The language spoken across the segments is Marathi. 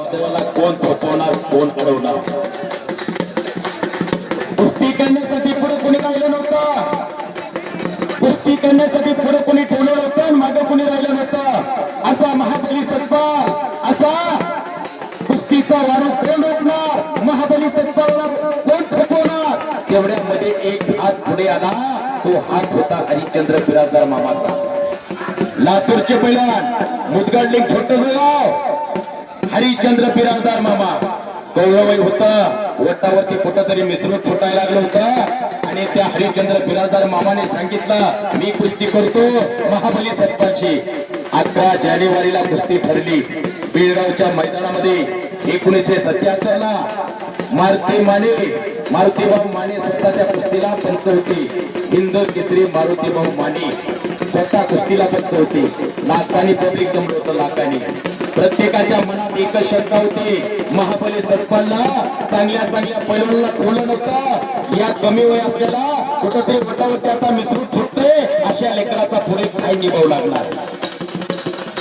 वादळाला कोण थोपवणार कोण अडवणार कुस्ती करण्यासाठी पुढे कोणी राहिलं नव्हतं? कुस्ती करण्यासाठी पुढे कोणी ठेवलं नव्हतं मागे कोणी राहिलं नव्हतं? असा महाबली सत्पाल असा कुस्तीचा वारू कोण रोखणार? महाबली सत्पालला कोण थोपवणार तेवढ्यामध्ये एक हात पुढे आला. तो हात होता हरिश्चंद्र बिराजदार मामाचा. लातूरचे पैलवान मुदगड लिंग छोट गाव हरिश्चंद्र बिराजदार मामा. कौरवय होता वटावरती कुठंतरी मिसरूट फुटायला लागलं होतं. आणि त्या हरिश्चंद्र बिराजदार मामाने सांगितलं मी कुस्ती करतो महाबली सत्पालशी अकरा जानेवारीला कुस्ती ठरली. बेळगावच्या मैदानामध्ये एकोणीसशे सत्याहत्तर ला मारुती माने मारुतीभाऊ माने स्वतःच्या कुस्तीला पंच होते. हिंद केसरी मारुतीभाऊ माने स्वतः कुस्तीला पंच होते. लाखांनी पब्लिक जमलं होतं लाखांनी प्रत्येकाच्या मनात एकच शंका होती महाबली सत्पालला चांगल्या चांगल्या पैलवानाला ठेवलं नव्हतं. या कमी वय असलेला कुठंतरी वटावरती आता मिसळून फुटते अशा लेकराचा पुढे काय निभाव लागला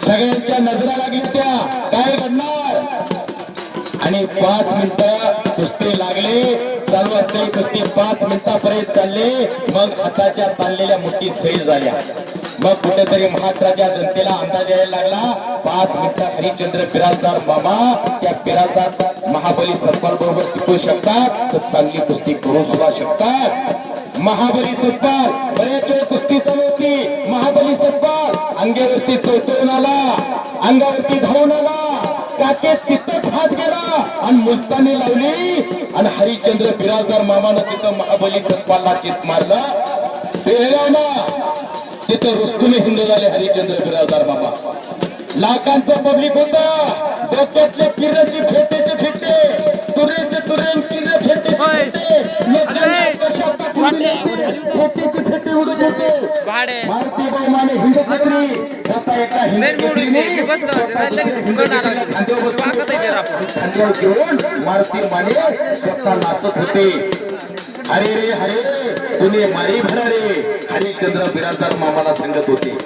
सगळ्यांच्या नजरा लागल्या त्या. काय घडणार? आणि पाच मिनिटं असलेली पाच मिनिटापर्यंत चालले. मग हाताच्या ताणलेल्या मुठी सैल झाल्या. मग कुठेतरी महाराष्ट्राच्या जनतेला अंदाज यायला लागला. पाच मिनिटात हरिश्चंद्र बिराजदार बाबा त्या बिराजदार महाबली सरकार बरोबर टिकू शकतात. तर चांगली कुस्ती करू सुद्धा शकतात. महाबली सरकार बरेच वेळ कुस्ती चालवती महाबली सरकार अंगेवरती चौतवून आला. अंगावरती धावून आला. काकेत तिथंच हात गेला. आणि मुलतानी लावली. आणि हरिश्चंद्र बिराजदार मामानं तिथं महाबली सत्पालला चित मारलं. तिथं रुस्तुने हिंद झाले हरिश्चंद्र बिराजदार मामा. लाखांचं पब्लिक होता. डोक्यातले पिराचे फेटेचे फेटे. तुरेचे तुरे किरे फेटे. फेटेचे फेटे उडत होते भाडे मारुती बहुमाने हिंद स्वतः एका घेऊन मारुती माने स्वतः नाचत होते. हरे रे हरे तुने मारी भरा रे. हरिश्चंद्र बिराजदार मामाला सांगत होते.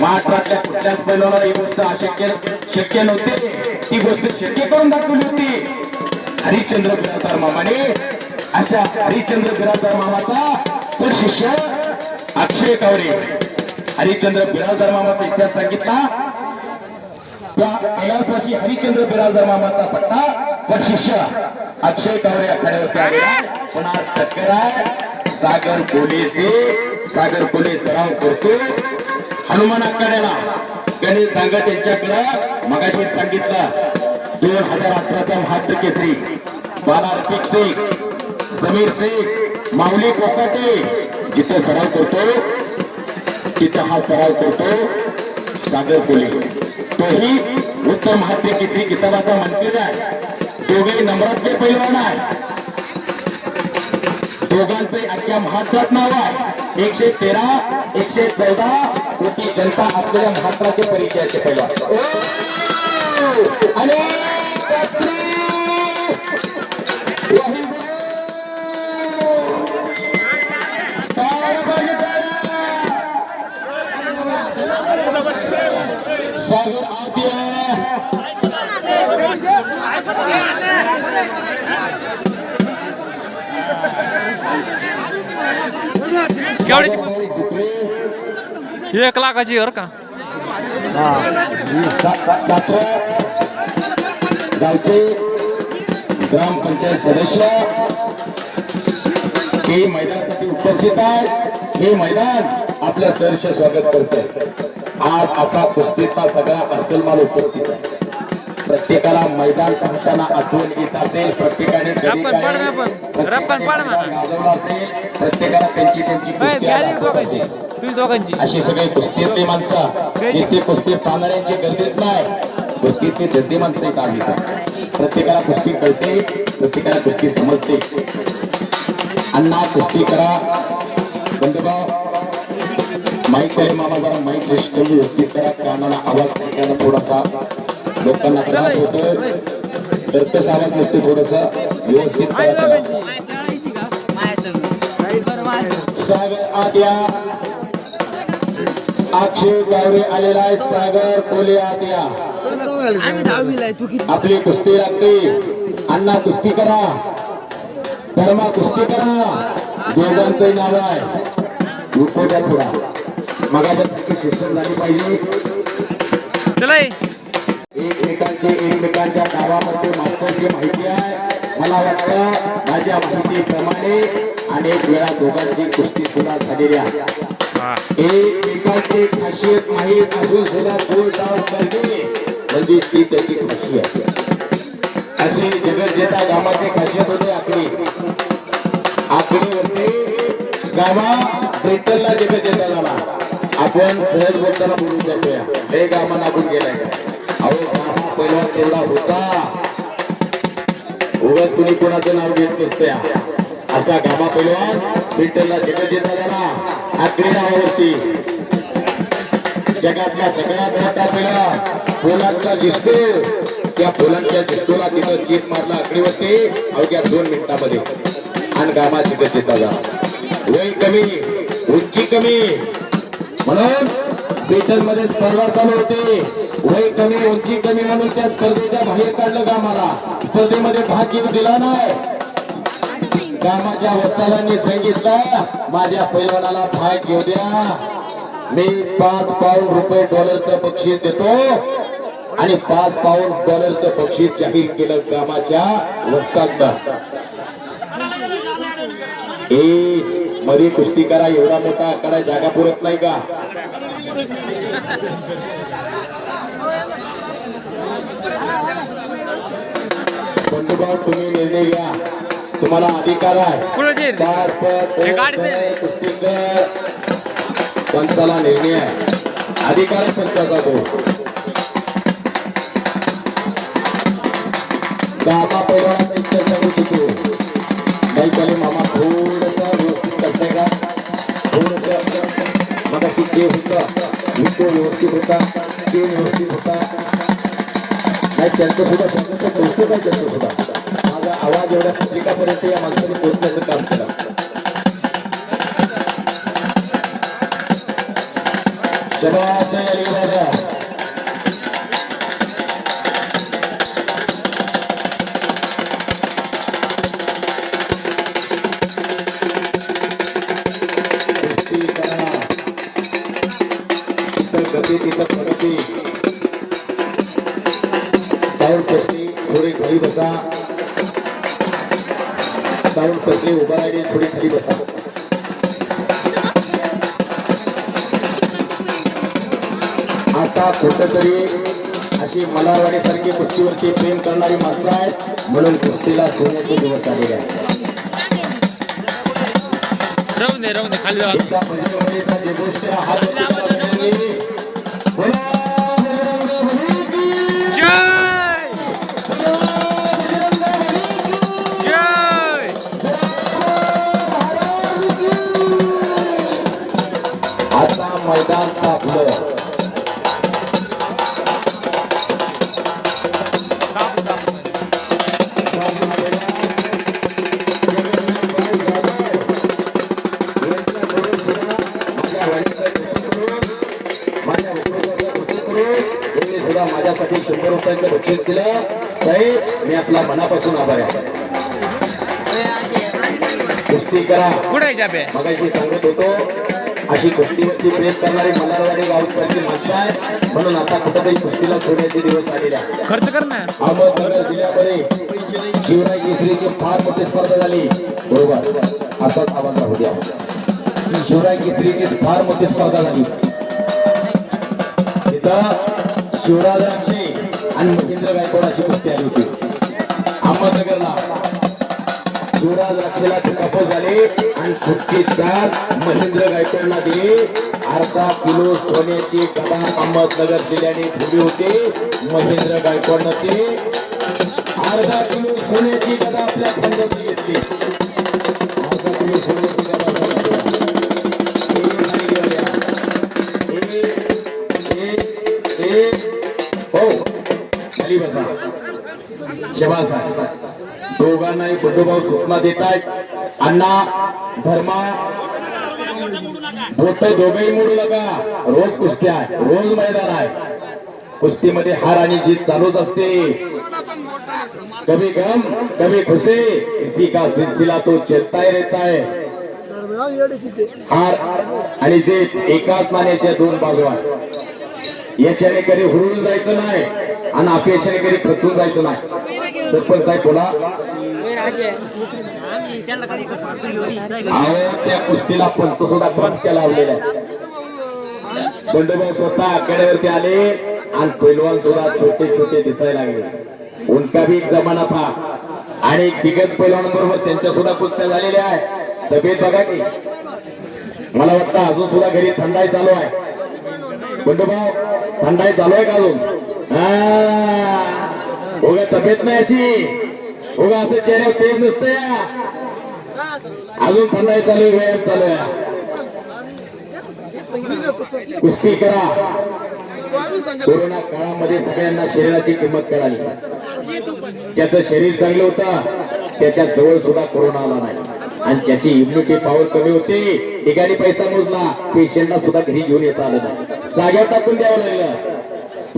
महाराष्ट्रातल्या कुठल्याच पैलवानाला ही गोष्ट अशक्य शक्य नव्हते. ती गोष्ट शक्य करून दाखवली होती. हरिश्चंद्र बिराजदार मामाने अशा हरिश्चंद्र बिराजदार मामाचा तो शिष्य अक्षय कावरे. हरिश्चंद्र बिराजदार मामाचा इतिहास सांगितला. त्या कैलासवासी हरिश्चंद्र बिराजदार मामाचा पट्टा पण शिष्य अक्षय कावरे आखाड्यावरती आलेला. पण आज टक्कर आहे. सागर कोलेचे सागर कोले सराव करतो हनुमान आखाड्याला गणेश दांगट यांच्याकडे मगाशी सांगितलं दोन हजार अठराचा महात्म केसरी बाला रफिक शेख समीर शेख माऊली कोकाटे जिथे सराव करतो तिथं हा सराव करतो. सागर कोले तोही उत्तर महात्मे किसी किताबाचा मंत्री आहे दोघे नम्रातले पैलवान आहे दोघांचे अख्या महाराष्ट्रात नाव आहे. एकशे तेरा एकशे चौदा कोटी जनता असलेल्या महाराष्ट्राचे परिचयाचे पैलवान. अरे केवढ्याची एक लाखाची हर का? सा- सातरा गावचे ग्रामपंचायत सदस्य हे मैदानासाठी उपस्थित आहे हे. मैदान आपल्या सहर्ष स्वागत करते आज असा कुस्तीचा सगळा अस्सल माल उपस्थित आहे प्रत्येकाला मैदान पाहताना आठवण येत असेल प्रत्येकाने गाजवलं असेल प्रत्येकाला त्यांची त्यांची कुस्ती अशी सगळी कुस्तीतली माणसं. नुसती कुस्ती पाहणाऱ्यांची गर्दीच नाही. कुस्तीतली दर्दी माणसं इथं आहेत. प्रत्येकाला कुस्ती कळते प्रत्येकाला कुस्ती समजते. अण्णा कुस्ती करा. बंधुभाव माईक करे मामा जरा माईक व्यवस्थित करा. कानाला आवाज ऐकायला थोडासा लोकांना त्रास होतोय. कर्कश आवाज निघतो थोडस व्यवस्थित. सागर आद्या अक्षय गावडे आलेला आहे. सागर कोले तू किती? आपली कुस्ती लागते. अण्णा कुस्ती करा. धर्मा कुस्ती करा. दोघांचं नाव आहे. थोडा मगाच्या शिक्षण झाली पाहिजे. एकमेकांचे एकमेकांच्या गावामध्ये मास्टरची माहिती आहे. मला वाटतं माझ्या माहितीप्रमाणे अनेक वेळा दोघांची कुस्ती सुद्धा झालेली आहे. एकमेकांची खासियत माहीत असून सुद्धा गोल डाव करणे म्हणजे ती त्याची खासियत. असे जगत गावाची खासियत होते आकडे आकडेवरती गावा ब्रिटनला जगत जेता झाला आपण सहज बोलताना बोलून जातोया. हे गावा नागून गेलाय. पहिला तेवढा होता. उगाच कुणी कोणाचं नाव घेत नसत्या. असा गावा पहिलवान ब्रिटनला जगत झाला आकडे नावावरती जगातला सगळ्यात मोठा पहिला पोलादचा जिस्को त्या पोलादच्या जिस्कोला तिथं जीत मारला आकडीवरती अवघ्या दोन मिनिटामध्ये. आणि गामा तिथं जिता झाला वय कमी उंची कमी. म्हणून ब्रिटन स्पर्धा चालू होती. वय कमी उंची कमी म्हणून त्या स्पर्धेच्या बाहेर काढलं गामाला स्पर्धेमध्ये भाग घेऊ दिला नाही. गामाच्या वस्तालांनी सांगितलं माझ्या पैलवानाला भाग घेऊ द्या. मी पाच पाऊंड रुपये डॉलरचं बक्षीस देतो आणि पाच पाऊंड डॉलरचं बक्षीस जाहीर केलं गामाच्या वस्तांना ए मध्ये कुस्ती करा एवढा मोठा आकडा जागा पुरत नाही का? बंधुभाव तुम्ही निर्णय घ्या. तुम्हाला अधिकार आहे. चार पट हे गाडी दे. कुस्ती कर पंचाला निर्णय आहे. अधिकार आहे पंचाचा तो. दादा पैलवानाचा इच्छा सांगू होतो नाही त्याने मामा थोडस व्यवस्थित करताय का? थोडस मग जे होतं विको व्यवस्थित होता ते व्यवस्थित होता. नाही त्यांचं सुद्धा शब्दाचं कौतुक आहे त्यांचं सुद्धा. माझा आवाज एवढ्या पत्रिकापर्यंत या माणसाने पोहोचण्याचं काम केलं Thank you. साऊंड कसली थोडी खाली बसा. साऊंड कसली उभा राहिली थोडी खाली बसा. आता कुठंतरी अशी मलारवाडी सारखी कुस्तीवरती प्रेम करणारी माणसं आहेत म्हणून कुस्तीला सोन्याचे दिवस आलेले आहेत. राहून दे राहून दे खाली जाऊ एकदा मैदान सुद्धा माझ्यासाठी शंभर रुपयाचं बक्षीस दिलं साहेब मी आपला मनापासून आभार आहे कुस्ती करा मगाशी सांगत होतो अशी कुस्तीवरती प्रेम करणारी मल्हारवाडी गावची माणसं आहे म्हणून आता कुठेतरी कुस्तीला सोडण्याचे दिवस आलेले आहेत. खर्च कर ना अहमदनगर जिल्ह्यामध्ये शिवराय केसरीची फार मोठी स्पर्धा झाली. बरोबर. असाच आवाज राहू द्या. शिवराय केसरीची फार मोठी स्पर्धा झाली. तिथं शिवराज राक्षे आणि महेंद्र गायकवाड अशी कुस्ती आली होती. अहमदनगरला. शिवराज राक्षेला दुखापत झाले. आणि पुढची साथ महेंद्र गायकवाडला दिली. अर्धा किलो सोन्याची गदा अहमदनगर जिल्ह्याने ठेवली होती. महेंद्र गायकवाडनं ते. अर्धा किलो सोन्याची गदा आपल्या खंडाची घेतली. बंधुभाऊ सूचना देत आहेत अण्णा धर्मा बोट दोघेही मोडू नका. रोज कुस्ती आहे रोज मैदान आहे. कुस्तीमध्ये हार आणि जीत चालूच असते. कभी गम कभी खुशी इसी का सिलसिला तो चेतता ही रहता है. हार आणि जीत एकाच नाण्याच्या दोन बाजू आहेत यशाने कधी हुरळून जायचं नाही आणि अपयशाने कधी खचून जायचं नाही. सरपंच साहेब बोला. अहो त्या कुस्तीला पंच सुद्धा प्रमुख्या लावलेल्या आहेत. बंडोबा स्वतः आकड्यावरती आले आणि पैलवान सुद्धा छोटे छोटे दिसायला लागले. उनका भी जमाना था. आणि दिग्गज पैलवानांबरोबर त्यांच्या सुद्धा कुस्त्या झालेल्या आहेत. तब्येत बघा की. मला वाटतं अजून सुद्धा घरी थंडाई चालू आहे. बंडोभाऊ थंडाई चालू आहे का अजून? हा. उगा तब्येत नाही अशी. उगा असं चेहऱ्यावर तेज नसतं या अजून थंडाई चालू व्यायाम चालू या कुस्ती करा. कोरोना काळामध्ये सगळ्यांना शरीराची किंमत कळाली. त्याचं शरीर चांगलं होतं त्याच्याजवळ सुद्धा कोरोना आला नाही. आणि त्याची इम्युनिटी पॉवर कमी होती ठिकाणी पैसा मोजला पेशंटला सुद्धा घरी घेऊन येता आलं नाही. जाग्यावर टाकून द्यावं लागलं.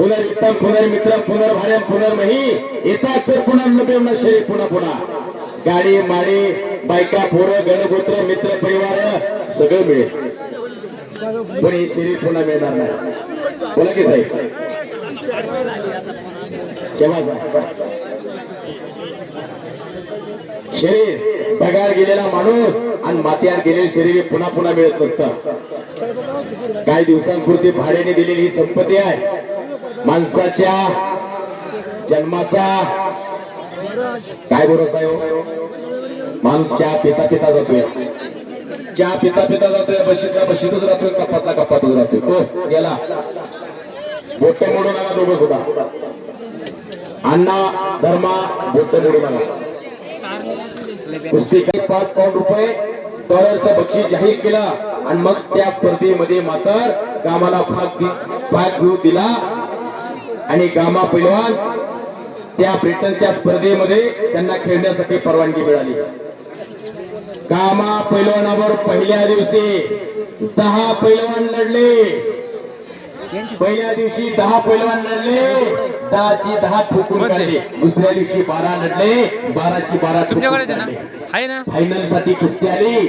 पुनर्वित्तम पुनर्मित्र पुनर्भार्यम पुनर्मही येतात अक्षर पुनर्नपेवना शरीर पुन्हा पुन्हा. गाडी माडी बायका पोरं गणगोत्र मित्र परिवार सगळं मिळेल. पण हे शरीर पुन्हा मिळणार नाही. बोला की साहेब. क्षमा साहेब. शरीर पगार गेलेला माणूस आणि मात्यावर गेलेले शरीर पुन्हा पुन्हा मिळत नसतं. काही दिवसांपुरती भाड्याने दिलेली ही संपत्ती आहे. माणसाच्या जन्माचा काय भरोसा आहे हो? माणूस चहा पिता पिता जातोय. चहा पिता पिता जातोय बशीतला बशीतच राहतोय कपातला कपातच राहतोय. हो गेला. बोट म्हणून आला दोघं सुद्धा. अण्णा धर्मा बोट मोडू आला कुस्ती काही पाच पाऊंड रुपये. डॉलरचं बक्षीस जाहीर केलं आणि मग त्या स्पर्धेमध्ये मात्र कामाला भाग भाग घेऊ दिला. आणि गामा पैलवान त्या ब्रिटनच्या स्पर्धेमध्ये त्यांना खेळण्यासाठी परवानगी मिळाली. कामा पैलवानावर पहिल्या दिवशी दहा पैलवान लढले. पहिल्या दिवशी दहा पैलवान लढले. दहाची दहा ठोकून. काढले. दुसऱ्या दिवशी बारा लढले. बाराची बारा फायनलसाठी कुस्ती आली.